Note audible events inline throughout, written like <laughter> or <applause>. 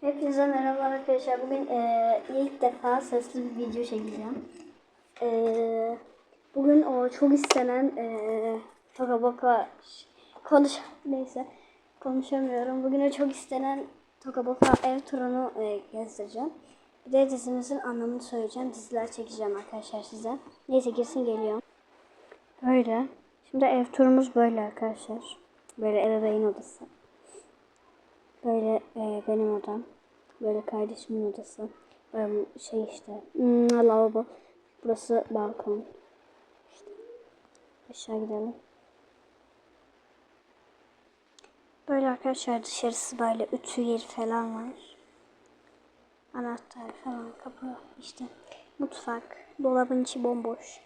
Hepinize merhaba arkadaşlar. Bugün eee, ilk defa sesli bir video çekeceğim. Eee, bugün o çok istenen eee Toka Boka konuş <laughs> neyse konuşamıyorum. Bugün o çok istenen Toka Boka ev turunu eee, gezdireceğim. Bir de dizimizin anlamını söyleyeceğim. Diziler çekeceğim arkadaşlar size. Neyse girsin geliyorum. Böyle. Şimdi ev turumuz böyle arkadaşlar. Böyle ebeveyn odası. Böyle e, benim odam. Böyle kardeşimin odası. Böyle şey işte. Hmm, lavabo. Burası balkon. İşte. Aşağı gidelim. Böyle arkadaşlar dışarısı böyle ütü yeri falan var. Anahtar falan kapı işte. Mutfak. Dolabın içi bomboş.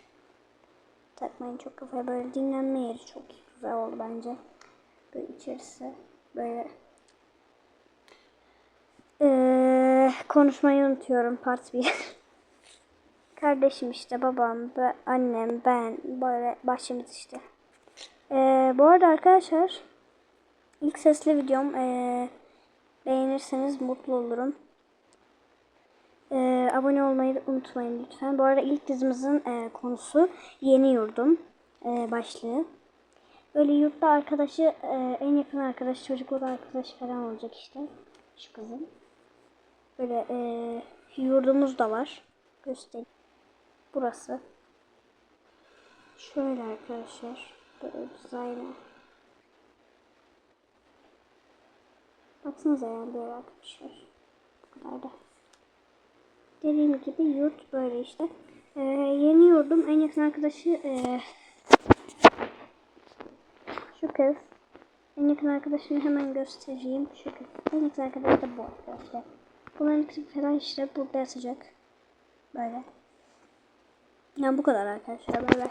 Takmayın çok kafaya böyle dinlenme yeri çok güzel oldu bence. Böyle içerisi böyle ee, konuşmayı unutuyorum part 1. <laughs> Kardeşim işte babam, be- annem, ben böyle başımız işte. Ee, bu arada arkadaşlar ilk sesli videom ee, beğenirseniz mutlu olurum. Ee, abone olmayı unutmayın lütfen. Bu arada ilk dizimizin ee, konusu yeni yurdum ee, başlığı. Böyle yurtta arkadaşı ee, en yakın arkadaşı çocukluk arkadaşı falan olacak işte şu kızın. Böyle ee, yurdumuz da var. Göstereyim. Burası. Şöyle arkadaşlar. Böyle dizaynı. Baksanıza yani böyle arkadaşlar. Bu kadar da. Dediğim gibi yurt böyle işte. Ee, yeni yurdum en yakın arkadaşı ee, şu kız. En yakın arkadaşımı hemen göstereyim. Şu kız. En yakın arkadaşı da bu arkadaşlar. Bunların ikisi falan işte burada yatacak. Böyle. Yani bu kadar arkadaşlar. Böyle.